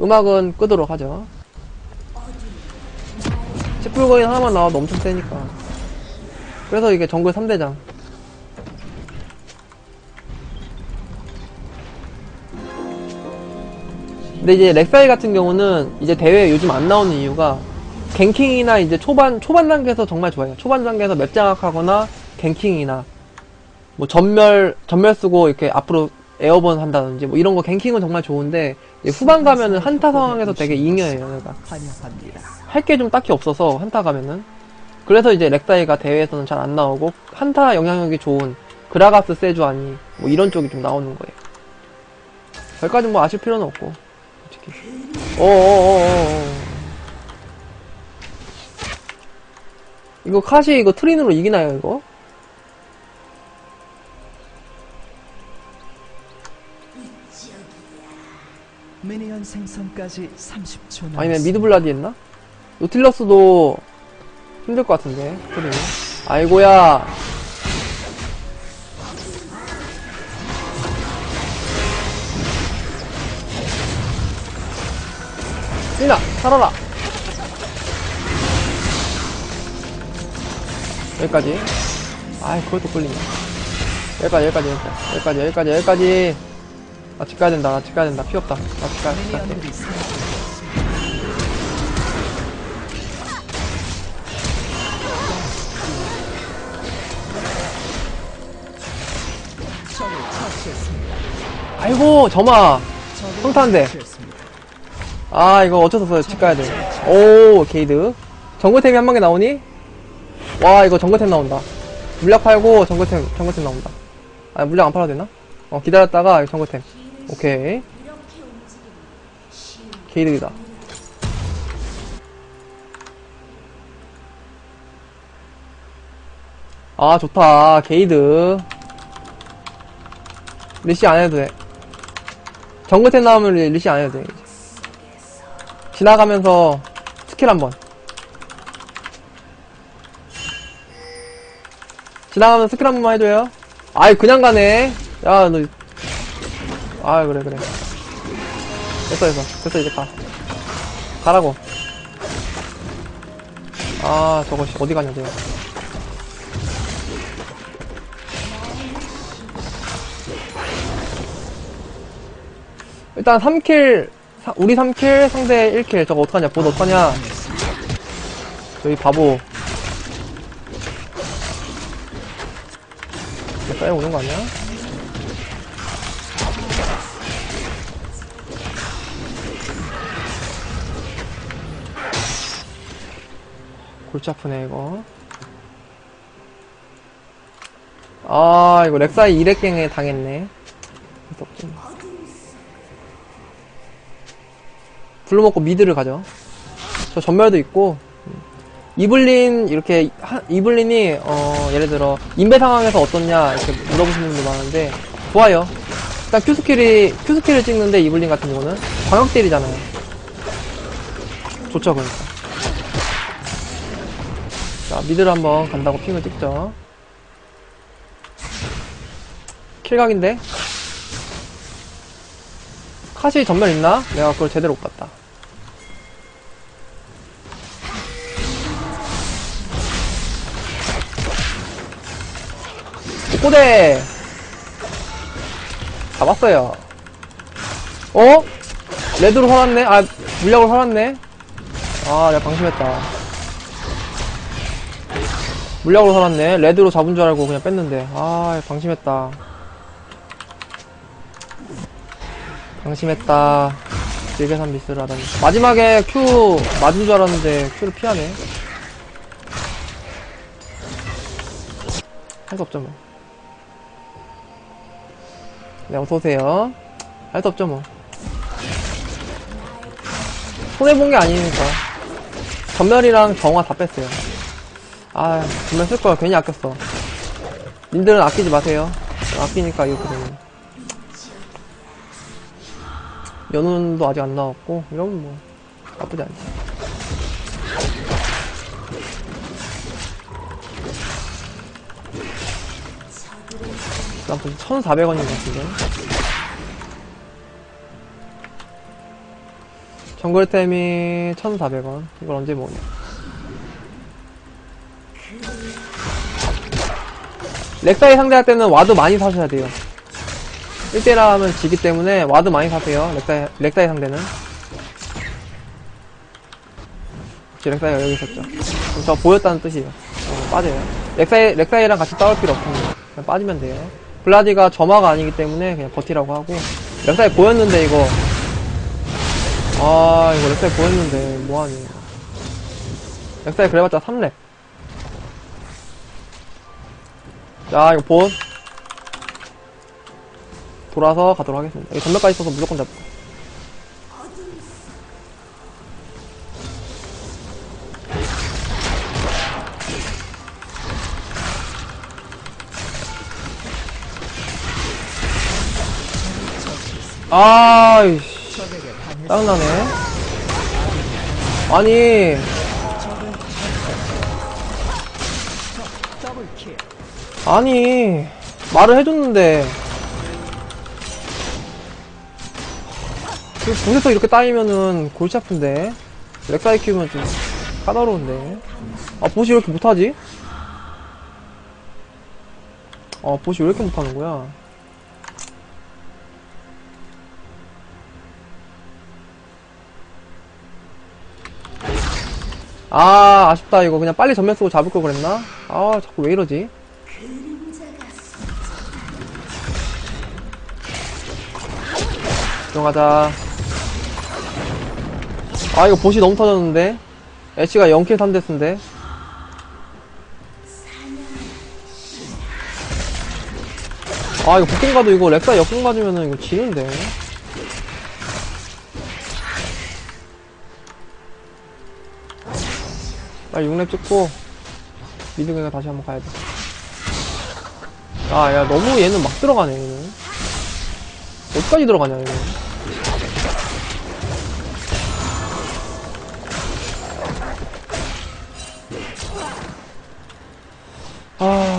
음악은 끄도록 하죠. 찌뿔거인 하나만 나와도 엄청 세니까. 그래서 이게 정글 3대장. 근데 이제 렉사이 같은 경우는 이제 대회에 요즘 안 나오는 이유가 갱킹이나 이제 초반 초반 단계에서 정말 좋아요. 초반 단계에서 맵 장악하거나 갱킹이나 뭐 전멸 전멸 쓰고 이렇게 앞으로 에어본 한다든지 뭐 이런 거 갱킹은 정말 좋은데 이제 후반 가면은 한타 상황에서 되게 잉여해요. 그러니까 환영합니다. 할게 좀 딱히 없어서 한타 가면은 그래서 이제 렉사이가 대회에서는 잘 안 나오고 한타 영향력이 좋은 그라가스 세주아니 뭐 이런 쪽이 좀 나오는 거예요. 여기까지 뭐 아실 필요는 없고 솔직히. 어어어어. 이거 카시 이거 트린으로 이기나요 이거? 생성까지 30초 남았습니다. 아니면 미드블라디 했나? 노틸러스도 힘들 것 같은데 트린. 아이고야. 리나 살아라. 여기까지. 아이 그것도 끌리네. 여기까지 여기까지 여기까지 여기까지 여기까지 여기까지. 나집 가야 된다. 나집 가야 된다. 피 없다. 나집 가야 처치했습니다. 아이고 점아. 평타인데. 아 이거 어쩔 수 없어요 집 가야 돼오 게이드 정글템이 한 방에 나오니? 와 이거 정글템 나온다 물약 팔고 정글템 정글템 나온다 아 물약 안 팔아도 되나? 어 기다렸다가 정글템 오케이. 게이드이다. 아 좋다. 게이드 리시 안 해도 돼. 정글템 나오면 리시 안 해도 돼. 지나가면서 스킬 한번. 지나가면서 스킬 한 번만 해줘요. 아이 그냥 가네. 야너 아 그래 그래. 됐어 됐어. 됐어 이제 가. 가라고. 아 저거 씨 어디 가냐 쟤 일단 3킬 사- 우리 3킬 상대 1킬. 저거 어떡하냐? 보드 어떡하냐? 저희 바보. 쌓여 오는 거 아니야? 골치 아프네 이거 아 이거 렉사이 2렉갱에 당했네 블루 먹고 미드를 가죠. 저 전멸도 있고 음. 이블린 이렇게 하- 이블린이 어 예를 들어 인베 상황에서 어떻냐 이렇게 물어보시는 분들 많은데 좋아요. 일단 Q 스킬이 Q 스킬을 찍는데 이블린 같은 경우는 광역 딜이잖아요. 좋죠 그러니까. 자 미드를 한번 간다고 핑을 찍죠. 킬각인데 카시 전멸 있나? 내가 그걸 제대로 못 봤다. 꼬대! 잡았어요. 어? 레드로 살았네? 아, 물약으로 살았네? 아, 내가 방심했다. 물약으로 살았네. 레드로 잡은 줄 알고 그냥 뺐는데. 아, 방심했다. 방심했다. 길계산 미스를 하다니. 마지막에 Q 맞은 줄 알았는데 Q를 피하네. 할 수 없죠 뭐. 네, 어서오세요. 할 수 없죠 뭐. 손해본 게 아니니까. 전멸이랑 정화 다 뺐어요. 아, 전멸 쓸걸 괜히 아꼈어. 님들은 아끼지 마세요. 아끼니까 이렇게 되네. 연운도 아직 안 나왔고 이러면 뭐 나쁘지 않지 일단 벌써 1,400원인 것 같은데 정글템이 1,400원. 이걸 언제 모으냐. 렉사이 상대할 때는 와드 많이 사셔야 돼요. 1대1 하면 지기 때문에 와드 많이 사세요. 렉사이, 렉사이 상대는. 제 렉사이가 여기 있었죠. 저 보였다는 뜻이에요. 어, 빠져요. 렉사이, 렉사이랑 같이 싸울 필요 없습니다. 그냥 빠지면 돼요. 블라디가 점화가 아니기 때문에 그냥 버티라고 하고. 렉사이 보였는데, 이거. 아, 이거 렉사이 보였는데, 뭐하니. 렉사이 그래봤자 3렙. 자, 이거 본. 돌아서 가도록 하겠습니다. 여기 전멸까지 있어서 무조건 잡고. 아이씨. 짜증나네. 아니, 아니, 말을 해줬는데. 그 곳에서 이렇게 따이면은 골치 아픈데. 렉사이 키우면 좀 까다로운데. 아, 보시 왜 이렇게 못하지? 아, 보시 왜 이렇게 못하는 거야? 아, 아쉽다. 이거 그냥 빨리 전면 쓰고 잡을 걸 그랬나? 아, 자꾸 왜 이러지? 들어가자. 아, 이거 보시 너무 터졌는데? 애쉬가 0킬 3데스인데? 아, 이거 복갱 가도 이거 렉사 역공 맞으면은 이거 지는데? 빨리 6렙 찍고, 미드갱을 다시 한번 가야 돼. 아, 야, 너무 얘는 막 들어가네, 얘는. 어디까지 들어가냐, 이거.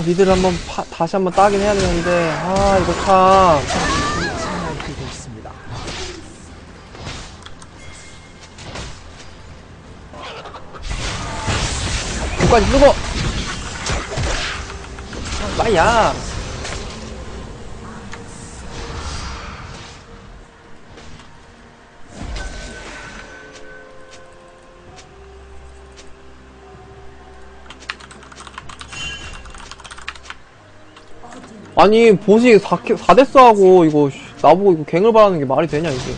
미드를 한번 파- 다시 한번 따긴 해야 되는데, 아, 이거 참. 끝까지 쓰고! 빠이야! 아니, 보시 4, 4데스 하고, 이거, 씨, 나보고 이거 갱을 바라는 게 말이 되냐, 이게.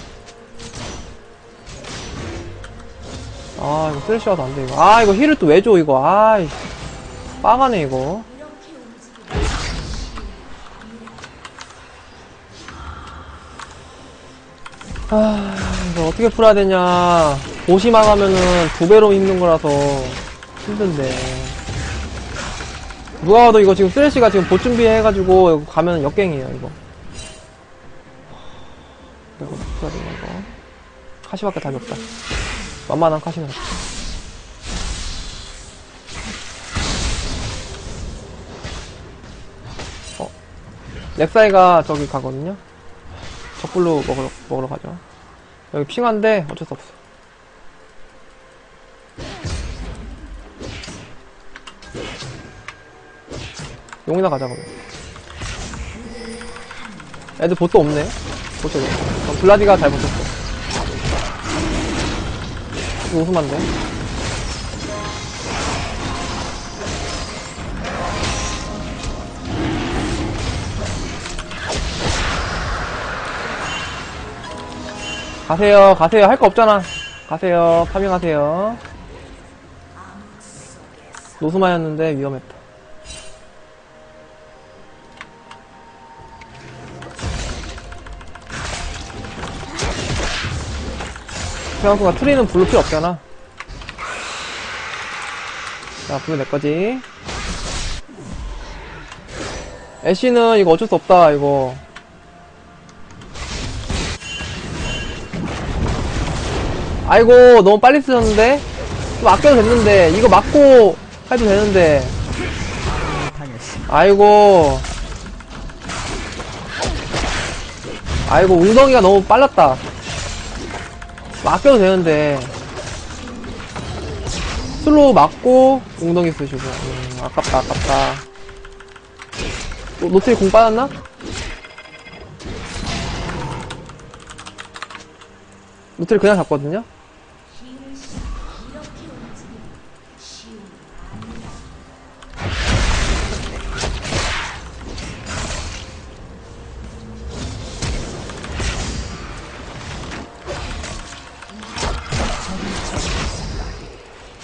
아, 이거 쓰레쉬 와도 안 돼, 이거. 아, 이거 힐을 또 왜 줘, 이거. 아이씨. 빠가네, 이거. 아, 이거 어떻게 풀어야 되냐. 보시만 하면은 두 배로 힘든 거라서 힘든데. 누가 와도 이거 지금 쓰레쉬가 지금 보 준비해가지고 가면 역갱이에요, 이거. 이거 어떻게 되냐, 이거. 카시밖에 답이 없다. 만만한 카시는 없다. 어. 렉사이가 저기 가거든요? 적불로 먹으러, 먹으러 가죠. 여기 핑한데 어쩔 수 없어. 용이나 가자, 그러면. 애들 보트 없네. 보트 어, 블라디가 잘 버텼어. 이거 돼. 가세요, 가세요. 할 거 없잖아. 가세요. 파밍하세요. 노스마였는데 위험했다. 생각보다 트리는 블루 필요 없잖아. 자, 블루 내 거지. 애쉬는 이거 어쩔 수 없다, 이거. 아이고, 너무 빨리 쓰셨는데? 좀 아껴도 됐는데, 이거 맞고 해도 되는데. 아이고. 아이고, 웅덩이가 너무 빨랐다. 맡겨도 되는데. 슬로우 맞고 웅덩이 쓰시고. 음, 아깝다 아깝다. 노, 노트리 공 빠졌나? 노트리 그냥 잡거든요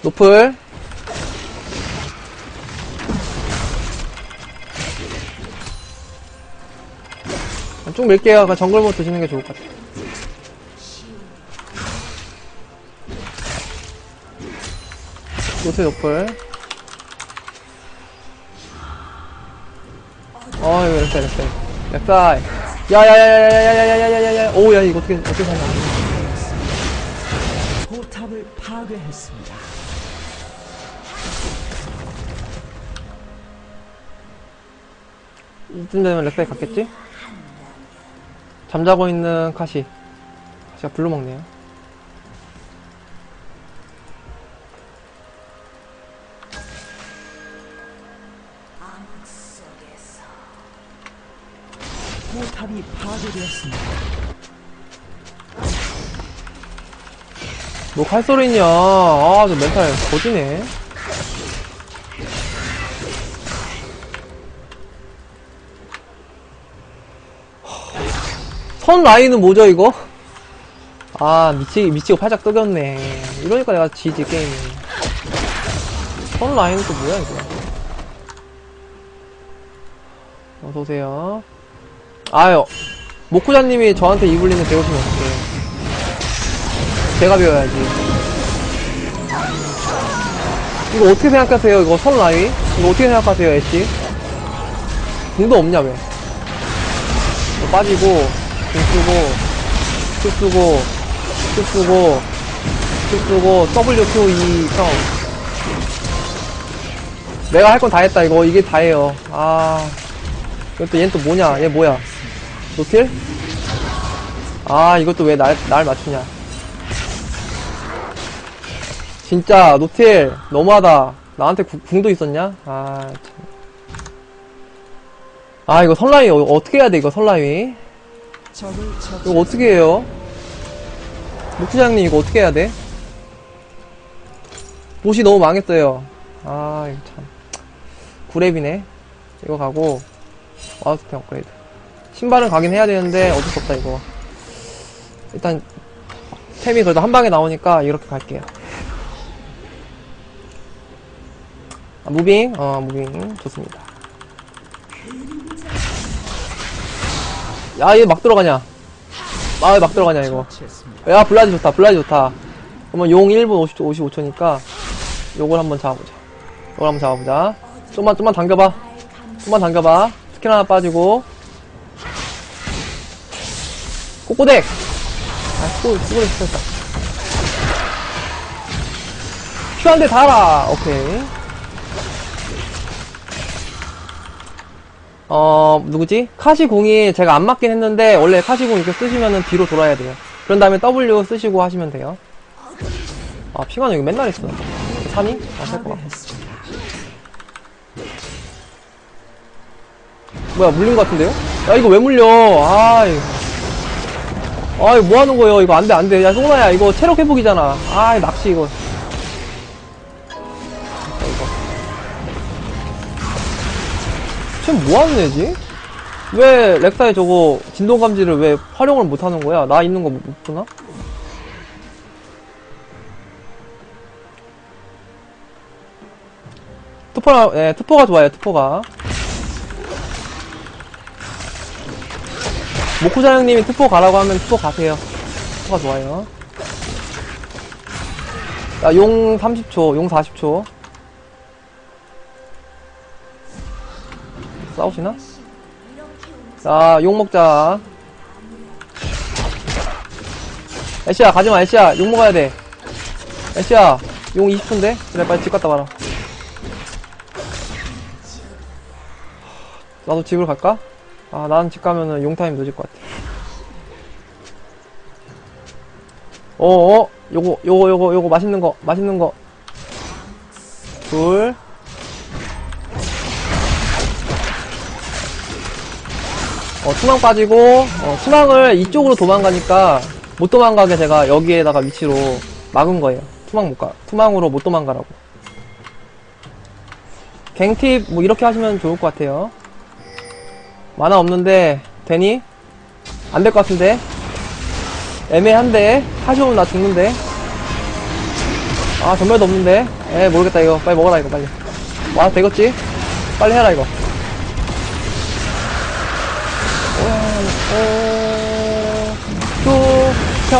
노플 쭉 밀게요. 그냥 정글모 드시는 게 좋을 것 같아요. 노트 노플. 어이, 렉사이, 렉사이. 렉사이. 야야야야야야야야야야야야. 오, 야, 이거 어떻게, 어떻게 사냐. 포탑을 파괴했습니다. 이쯤 되면 렉사이 갔겠지? 잠자고 있는 카시. 카시가 블루 먹네요. 포탑이 파괴되었습니다. 뭐 칼소리냐. 아, 저 멘탈 거지네. 선 라인은 뭐죠, 이거? 아, 미치, 미치고 팔짝 뜨겼네. 이러니까 내가 지지, 게임이. 선 라인은 또 뭐야, 이거. 어서오세요. 아유, 모쿠자님이 저한테 이블린을 배우시면 어떡해. 제가 배워야지. 이거 어떻게 생각하세요? 이거 선 라인? 이거 어떻게 생각하세요, 애쉬? 궁도 없냐, 왜? 빠지고, 궁 쓰고, Q 쓰고, Q 쓰고, Q 쓰고, W, Q, E, 형. 내가 할 건 다 했다, 이거. 이게 다예요. 아. 이것도 얘는 또 뭐냐? 얘 뭐야? 노틸? 아, 이것도 왜 날, 날 맞추냐? 진짜 노틸 너무하다. 나한테 구- 궁도 있었냐? 아 참. 아 이거 선라이 어, 어떻게 해야 돼 이거 선라이? 이거. 어떻게 해요? 목수장님 이거 어떻게 해야 돼? 옷이 너무 망했어요. 아 이거 참. 구랩이네. 이거 가고 와우스템 업그레이드. 신발은 가긴 해야 되는데 어쩔 수 없다 이거. 일단 템이 그래도 한 방에 나오니까 이렇게 갈게요. 아, 무빙, 어, 무빙, 좋습니다. 야, 얘 막 들어가냐? 아, 왜막 들어가냐, 이거. 야, 블라디 좋다, 블라디 좋다. 그러면 용 1분 50, 55초니까, 요걸 한번 잡아보자. 요걸 한번 잡아보자. 좀만, 좀만 당겨봐. 좀만 당겨봐. 스킬 하나 빠지고. 꼬꼬댁! 아, 꼬, 꼬꼬댁. 큐한대 달아! 오케이. 어, 누구지? 카시공이 제가 안 맞긴 했는데, 원래 카시공 이렇게 쓰시면은 뒤로 돌아야 돼요. 그런 다음에 W 쓰시고 하시면 돼요. 아, 피가 여기 맨날 있어. 사니? 아, 살것 같아. 뭐야, 물린 것 같은데요? 야, 이거 왜 물려? 아이. 아이, 뭐 하는 거예요? 이거 안 돼, 안 돼. 야, 소나야, 이거 체력 회복이잖아. 아이, 낚시, 이거. 쟤뭐 하는 애지? 왜 렉사에 저거 진동 감지를 왜 활용을 못 하는 거야? 나 있는 거 못 보나? 투퍼가, 예, 투퍼가 좋아요, 투퍼가. 모쿠자 형님이 투포 가라고 하면 투포 가세요. 투포가 좋아요. 자, 용 30초, 용 40초. 싸우시나? 자, 용 먹자. 애쉬야, 가지마, 애쉬야. 용 먹어야 돼. 애쉬야, 용 20초인데? 그래, 빨리 집 갔다 와라. 나도 집을 갈까? 아, 나는 집 가면은 용타임 늦을 것 같아. 어어 요거 요거 요거 요거 맛있는 거 맛있는 거 둘. 어, 투망 빠지고, 어, 투망을 이쪽으로 도망가니까, 못 도망가게 제가 여기에다가 위치로 막은 거예요. 투망 못 가. 투망으로 못 도망가라고. 갱팁, 뭐, 이렇게 하시면 좋을 것 같아요. 만화 없는데, 되니? 안 될 것 같은데? 애매한데? 하시오면 나 죽는데? 아, 전멸도 없는데? 에, 모르겠다, 이거. 빨리 먹어라, 이거, 빨리. 와, 되겠지? 빨리 해라, 이거.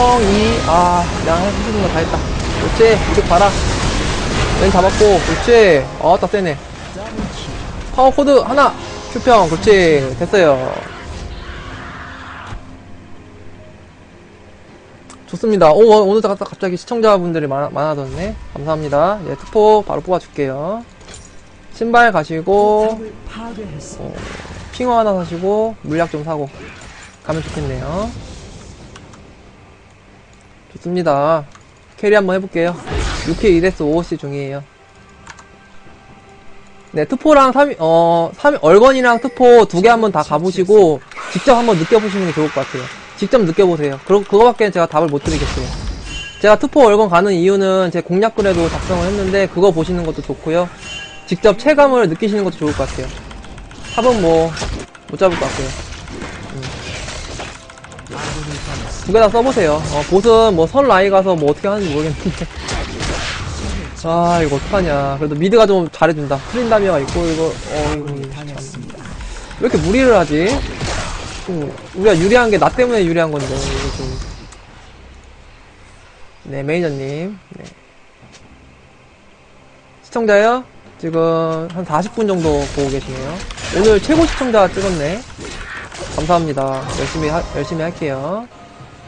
2, 아, 양해 해주는 거다 했다. 옳지, 이득 봐라. 맨 잡았고, 옳지. 어, 다 세네. 파워 코드 하나, 큐평, 그렇지. 됐어요. 좋습니다. 오, 어, 오늘 갑자기 시청자분들이 많아, 많아졌네. 감사합니다. 예, 특포 바로 뽑아줄게요. 신발 가시고, 어, 핑어 하나 사시고, 물약 좀 사고. 가면 좋겠네요. 좋습니다. 캐리 한번 해볼게요. 6K 2데스 5호씨 중이에요. 네, 트포랑 3, 어, 3, 얼건이랑 트포 두 개 한번 다 가보시고 직접 한번 느껴보시는 게 좋을 것 같아요. 직접 느껴보세요. 그, 그거밖에 제가 답을 못 드리겠어요. 제가 트포 얼건 가는 이유는 제 공략글에도 작성을 했는데 그거 보시는 것도 좋고요. 직접 체감을 느끼시는 것도 좋을 것 같아요. 탑은 뭐, 못 잡을 것 같고요. 두개 다 써보세요. 어, 보스는 뭐, 선 라이 가서 뭐 어떻게 하는지 모르겠는데. 아, 이거 어떡하냐. 그래도 미드가 좀 잘해준다. 트린다미어가 있고, 이거, 어, 이거. 왜 이렇게 무리를 하지? 좀, 우리가 유리한 게 나 때문에 유리한 건데, 이거 좀. 네, 매니저님. 네. 시청자요? 지금 한 40분 정도 보고 계시네요. 오늘 최고 시청자 찍었네. 감사합니다. 열심히, 하- 열심히 할게요.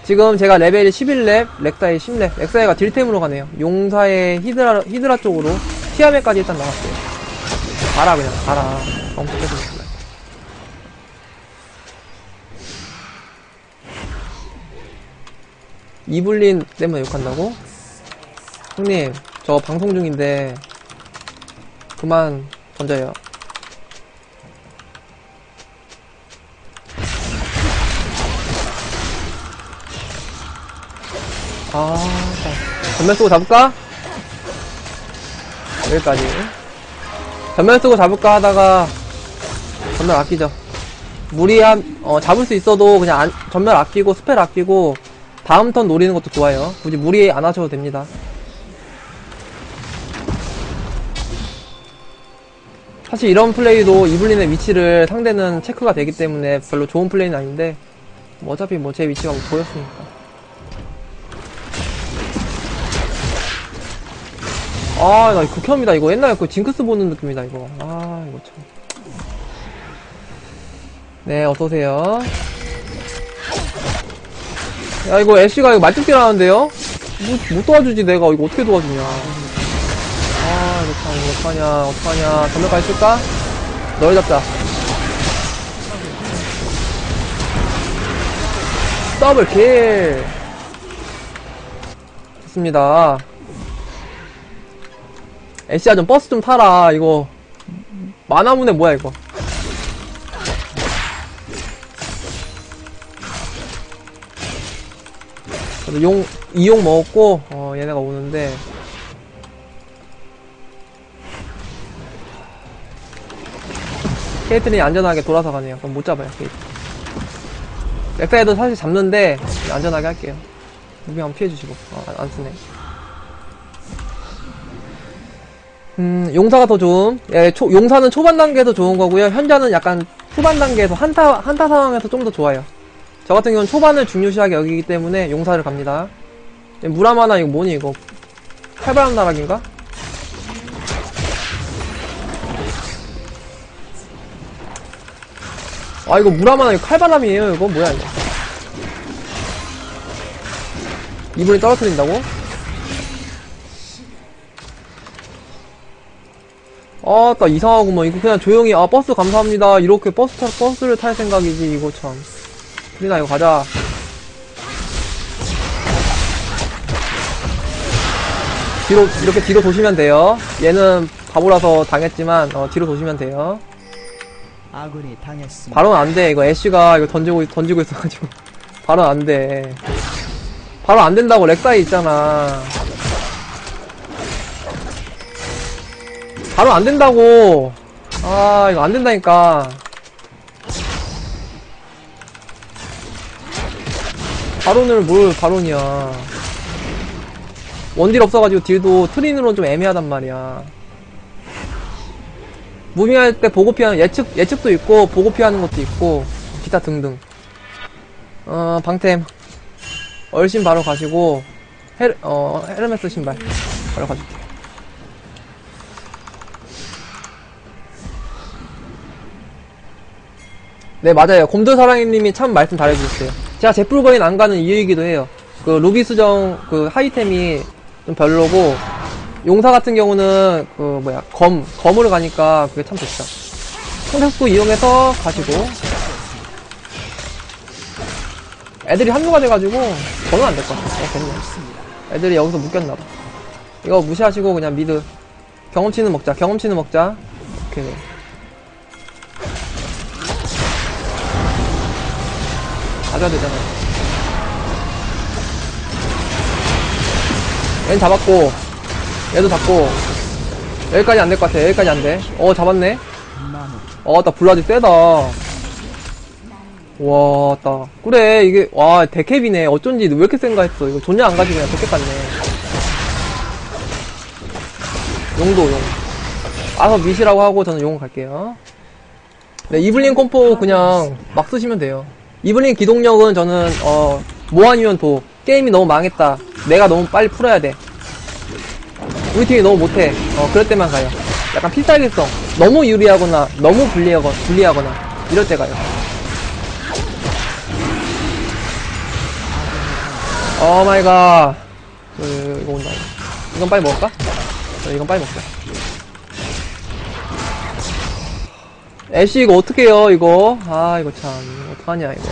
지금 제가 레벨이 11렙, 렉사이 10렙. 렉사이가 딜템으로 가네요. 용사의 히드라, 히드라 쪽으로 티아메까지 일단 나왔어요. 가라, 그냥, 가라. 엄청 계속 있어요. 이블린 때문에 욕한다고? 형님, 저 방송 중인데, 그만 던져요. 아, 자, 전면 쓰고 잡을까? 여기까지. 전면 쓰고 잡을까 하다가, 전면 아끼죠. 무리한, 어, 잡을 수 있어도 그냥 안- 전면 아끼고, 스펠 아끼고, 다음 턴 노리는 것도 좋아요. 굳이 무리 안 하셔도 됩니다. 사실 이런 플레이도 이블린의 위치를 상대는 체크가 되기 때문에 별로 좋은 플레이는 아닌데 뭐 어차피 뭐 제 위치가 뭐 보였으니까 아 나 극혐이다 이거. 옛날에 그 징크스 보는 느낌이다 이거. 아 이거 참 네 어서오세요. 야 이거 애쉬가 이거 말뚝질 하는데요? 못, 못 도와주지 내가? 이거 어떻게 도와주냐? 아 이거 참 이거 어떡하냐 어떡하냐. 전멸까지 쓸까? 널 잡자. 더블 킬. 좋습니다 애쉬야 좀 버스 좀 타라 이거 만화문에 뭐야 이거 그래도 용, 이용 먹었고, 어, 얘네가 오는데. 케이트린이 안전하게 돌아서 가네요. 그럼 못 잡아요, 케이트. 렉사이도 사실 잡는데, 안전하게 할게요. 무빙 한번 피해주시고, 어, 안- 안 쓰네. 음, 용사가 더 좋음. 예, 초- 용사는 초반 단계에서 좋은 거고요. 현자는 약간 후반 단계에서 한타, 한타 상황에서 좀 더 좋아요. 저 같은 경우는 초반을 중요시하게 여기기 때문에 용사를 갑니다. 무라마나 이거 뭐니 이거 칼바람 나락인가? 아 이거 무라마나 이거 칼바람이에요 이거 뭐야 이거 이분이 떨어뜨린다고? 아따 이상하구만 이거 그냥 조용히 아 버스 감사합니다 이렇게 버스 타, 버스를 탈 생각이지 이거 참 우리나 이거 가자 뒤로, 이렇게 뒤로 도시면 돼요. 얘는 바보라서 당했지만, 어, 뒤로 도시면 돼요. 아군이 당했습니다. 바로는 안 돼. 이거 애쉬가 이거 던지고, 던지고 있어가지고. 바로 안 돼. 바로 안 된다고 렉사이 있잖아. 바로 안 된다고. 아, 이거 안 된다니까. 바론을 뭘 바론이야. 원딜 없어가지고 딜도 트린으로는 좀 애매하단 말이야. 무빙할 때 보고 피하는 예측, 예측도 있고, 보고 피하는 것도 있고, 기타 등등. 어, 방템. 얼신 바로 가시고, 헤, 어, 헤르메스 신발. 바로 가줄게. 네, 맞아요. 곰돌사랑이님이 참 말씀 잘해주셨어요. 제가 제풀거인 안 가는 이유이기도 해요. 그, 루비 수정, 그, 하이템이 좀 별로고, 용사 같은 경우는, 그, 뭐야, 검, 검으로 가니까 그게 참 좋죠. 청색수 이용해서 가시고, 애들이 합류가 돼가지고, 저는 안 될 것 같아요. 어, 됐네. 애들이 여기서 묶였나봐. 이거 무시하시고, 그냥 미드. 경험치는 먹자, 경험치는 먹자. 오케이. 가져야 되잖아. 얘는 잡았고, 얘도 잡고, 여기까지 안 될 것 같아. 여기까지 안 돼. 어, 잡았네. 어, 나 블라디 세다. 와, 따. 그래, 이게, 와, 데캡이네. 어쩐지 왜 이렇게 센가 했어. 이거 존냐 안 가지고 그냥 데캡 같네. 용도, 용. 아서 미시라고 하고 저는 용 갈게요. 네, 이블린 콤포 그냥 막 쓰시면 돼요. 이블린 기동력은 저는, 어, 뭐 아니면 도. 게임이 너무 망했다. 내가 너무 빨리 풀어야 돼. 우리 팀이 너무 못해. 어, 그럴 때만 가요. 약간 필살기성. 너무 유리하거나, 너무 불리하거나, 불리하거나, 이럴 때 가요. 오 마이 갓. 그, 이거 온다. 이건 빨리 먹을까? 어, 이건 빨리 먹자. 애쉬 이거 어떡해요, 이거. 아, 이거 참. 어떡하냐, 이거.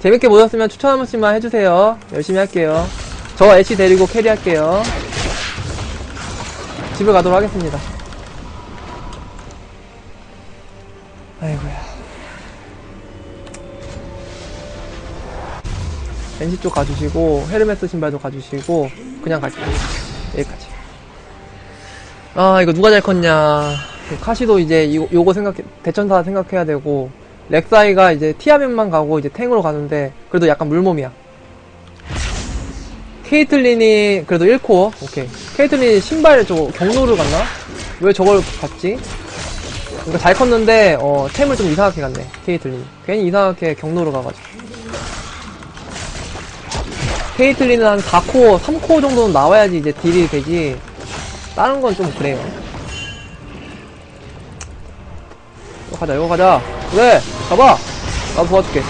재밌게 보셨으면 추천 한 번씩만 해주세요. 열심히 할게요. 저 애쉬 데리고 캐리할게요. 집에 가도록 하겠습니다. 아이고야. NC 쪽 가주시고, 헤르메스 신발도 가주시고, 그냥 갈게요. 여기까지. 아, 이거 누가 잘 컸냐. 카시도 이제 요, 요거 생각해, 대천사 생각해야 되고, 렉사이가 이제 티아맨만 가고 이제 탱으로 가는데, 그래도 약간 물몸이야. 케이틀린이 그래도 1코어? 오케이. 케이틀린이 신발 저거 경로를 갔나? 왜 저걸 갔지? 그러니까 잘 컸는데, 어, 템을 좀 이상하게 갔네. 케이틀린. 괜히 이상하게 경로로 가가지고. 케이틀린은 한 4코어, 3코어 정도는 나와야지 이제 딜이 되지. 다른 건 좀 그래요. 이거 가자, 이거 가자. 그래, 가봐. 나도 도와줄게.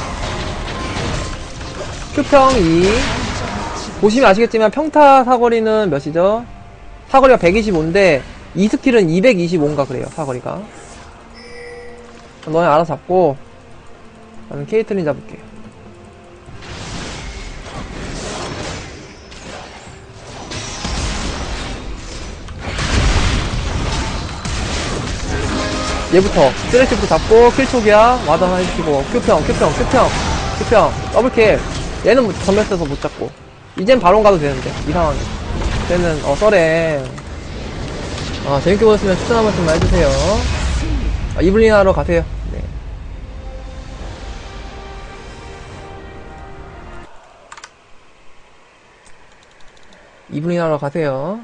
큐평 2. 보시면 아시겠지만 평타 사거리는 몇이죠? 사거리가 125인데, 이 스킬은 225인가 그래요, 사거리가. 너네 알아서 잡고, 나는 케이틀린 잡을게. 얘부터. 쓰레쉬부터 잡고 킬촉이야. 와드 하나 해주시고. 큐평 큐평 큐평 큐평. 더블킬. 얘는 뭐 전멸 써서 못 잡고. 이젠 바론 가도 되는데 이 상황에. 쟤는 어 썰에. 아 재밌게 보셨으면 추천 한 번씩만 해주세요. 아, 이블린 하러 가세요. 네. 이블린 하러 가세요.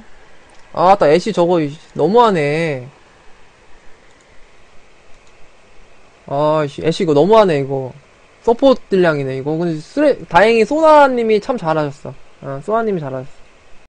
아따 애쉬 저거 너무하네 아씨 애쉬 이거 너무하네 이거. 서포트 딜량이네 이거. 근데 쓰레 다행히 소나님이 참 잘하셨어. 어, 소나님이 잘하셨어